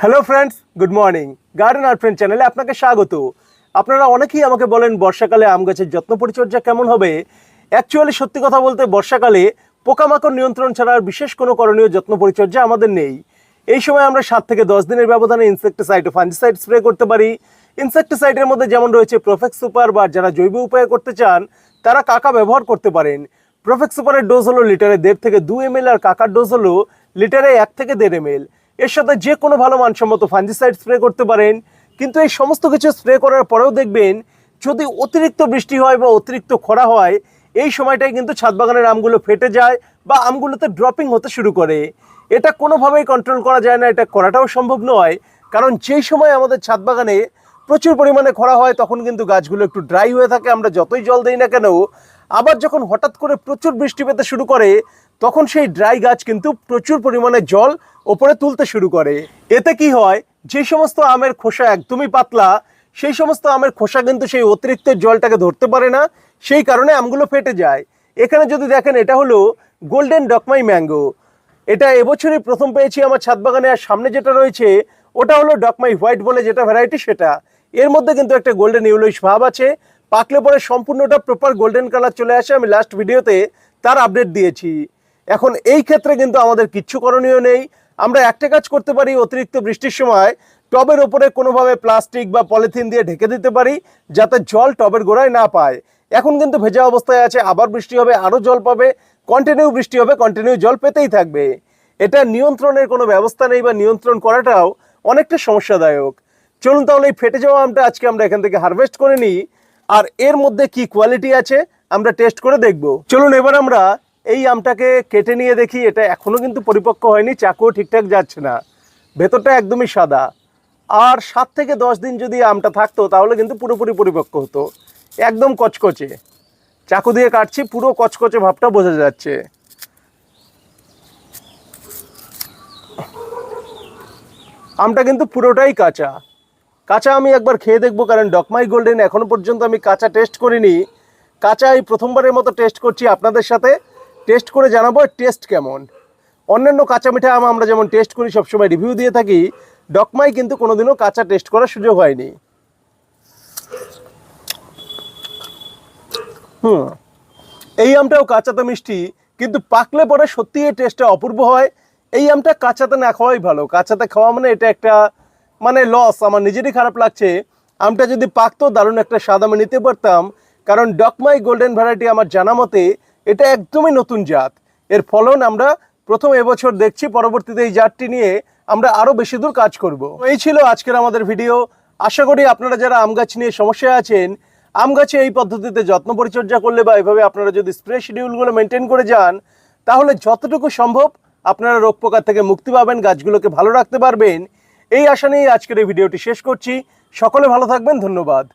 Hello friends good morning garden আর friend চ্যানেলে আপনাকে স্বাগত। আপনারা অনেকেই আমাকে বলেন, বর্ষাকালে আম গাছের যত্ন পরিচর্যা কেমন হবে? অ্যাকচুয়ালি সত্যি কথা বলতে, বর্ষাকালে পোকামাকড় নিয়ন্ত্রণ ছাড়া আর বিশেষ কোনো করণীয় যত্ন পরিচর্যা আমাদের নেই। এই সময় আমরা সাত থেকে দশ দিনের ব্যবধানে ইনসেকটিসাইড ও স্প্রে করতে পারি। ইনসেকটিসাইডের মধ্যে যেমন রয়েছে প্রোফেক্স সুপার বা যারা জৈব উপায়ে করতে চান, তারা কাকা ব্যবহার করতে পারেন। প্রোফেক্স সুপারের ডোজ হলো লিটারে দেড় থেকে দু এম আর কাকার ডোজ হলো লিটারে এক থেকে দেড় এম এর সাথে যে কোনো ভালো মানসম্মত ফাঞ্জিসাইড স্প্রে করতে পারেন। কিন্তু এই সমস্ত কিছু স্প্রে করার পরেও দেখবেন, যদি অতিরিক্ত বৃষ্টি হয় বা অতিরিক্ত খরা হয়, এই সময়টাই কিন্তু ছাদ বাগানের আমগুলো ফেটে যায় বা আমগুলোতে ড্রপিং হতে শুরু করে। এটা কোনোভাবেই কন্ট্রোল করা যায় না, এটা করাটাও সম্ভব নয়। কারণ যেই সময় আমাদের ছাদ বাগানে প্রচুর পরিমাণে খরা হয়, তখন কিন্তু গাছগুলো একটু ড্রাই হয়ে থাকে, আমরা যতই জল দিই না কেন। আবার যখন হঠাৎ করে প্রচুর বৃষ্টি পেতে শুরু করে, তখন সেই ড্রাই গাছ কিন্তু প্রচুর পরিমাণে জল ওপরে তুলতে শুরু করে। এতে কি হয়? যে সমস্ত আমের খোসা একদমই পাতলা, সেই সমস্ত আমের খোসা কিন্তু সেই অতিরিক্ত জলটাকে ধরতে পারে না, সেই কারণে আমগুলো ফেটে যায়। এখানে যদি দেখেন, এটা হলো গোল্ডেন ডকমাই ম্যাঙ্গো এটা এবছরই প্রথম পেয়েছি আমার ছাদ বাগানে, আর সামনে যেটা রয়েছে, ওটা হলো ডকমাই হোয়াইট বলে যেটা ভ্যারাইটি সেটা। এর মধ্যে কিন্তু একটা গোল্ডেন ইউলোইশ ভাব আছে। পাকলে পরে সম্পূর্ণটা প্রপার গোল্ডেন কালার চলে আসে। আমি লাস্ট ভিডিওতে তার আপডেট দিয়েছি। এখন এই ক্ষেত্রে কিন্তু আমাদের কিচ্ছু করণীয় নেই। আমরা একটা কাজ করতে পারি, অতিরিক্ত বৃষ্টির সময় টবের ওপরে কোনোভাবে প্লাস্টিক বা পলিথিন দিয়ে ঢেকে দিতে পারি, যাতে জল টবের গোড়ায় না পায়। এখন কিন্তু ভেজা অবস্থায় আছে, আবার বৃষ্টি হবে, আরও জল পাবে কন্টিনিউ বৃষ্টি হবে কন্টিনিউ জল পেতেই থাকবে। এটা নিয়ন্ত্রণের কোনো ব্যবস্থা নেই বা নিয়ন্ত্রণ করাটাও অনেকটা সমস্যাদায়ক। চলুন তাহলে এই ফেটে যাওয়া আমটা আজকে আমরা এখান থেকে হারভেস্ট করে নিই, আর এর মধ্যে কি কোয়ালিটি আছে, আমরা টেস্ট করে দেখব। চলুন এবার আমরা এই আমটাকে কেটে নিয়ে দেখি, এটা এখনও কিন্তু পরিপক্ক হয়নি, চাকুও ঠিকঠাক যাচ্ছে না। ভেতরটা একদমই সাদা। আর সাত থেকে দশ দিন যদি আমটা থাকতো, তাহলে কিন্তু পুরোপুরি পরিপক্ক হতো। একদম কচকচে। চাকু দিয়ে কাটছি, পুরো কচকচে ভাবটা বোঝা যাচ্ছে। আমটা কিন্তু পুরোটাই কাঁচা। কাঁচা আমি একবার খেয়ে দেখব, কারণ ডকমাই গোল্ডেন এখনও পর্যন্ত আমি কাঁচা টেস্ট করিনি। কাঁচা এই প্রথমবারের মতো টেস্ট করছি আপনাদের সাথে। টেস্ট করে জানাব টেস্ট কেমন। অন্যান্য কাঁচা মিঠা আম আমরা যেমন টেস্ট করি, সবসময় রিভিউ দিয়ে থাকি, ডকমাই কিন্তু কোনোদিনও কাঁচা টেস্ট করার সুযোগ হয়নি। হুম, এই আমটাও কাঁচাতে মিষ্টি, কিন্তু পাকলে পরে সত্যি এই টেস্টটা অপূর্ব হয়। এই আমটা কাঁচাতে না খাওয়াই ভালো। কাঁচাতে খাওয়া মানে এটা একটা মানে লস আমার নিজেরই খারাপ লাগছে। আমটা যদি পাকতো, দারুণ একটা স্বাদ আমি নিতে পারতাম। কারণ ডকমাই গোল্ডেন ভ্যারাইটি আমার জানা মতে এটা একদমই নতুন জাত। এর ফলন আমরা প্রথম এবছর দেখছি, পরবর্তীতে এই জাতটি নিয়ে আমরা আরও বেশি দূর কাজ করব। এই ছিল আজকের আমাদের ভিডিও। আশা করি আপনারা যারা আম গাছ নিয়ে সমস্যায় আছেন, আম গাছে এই পদ্ধতিতে যত্ন পরিচর্যা করলে বা এভাবে আপনারা যদি স্প্রে শিডিউলগুলো মেনটেন করে যান, তাহলে যতটুকু সম্ভব আপনারা রোগ পোকার থেকে মুক্তি পাবেন, গাছগুলোকে ভালো রাখতে পারবেন। এই আশা নিয়েই আজকের এই ভিডিওটি শেষ করছি। সকলে ভালো থাকবেন, ধন্যবাদ।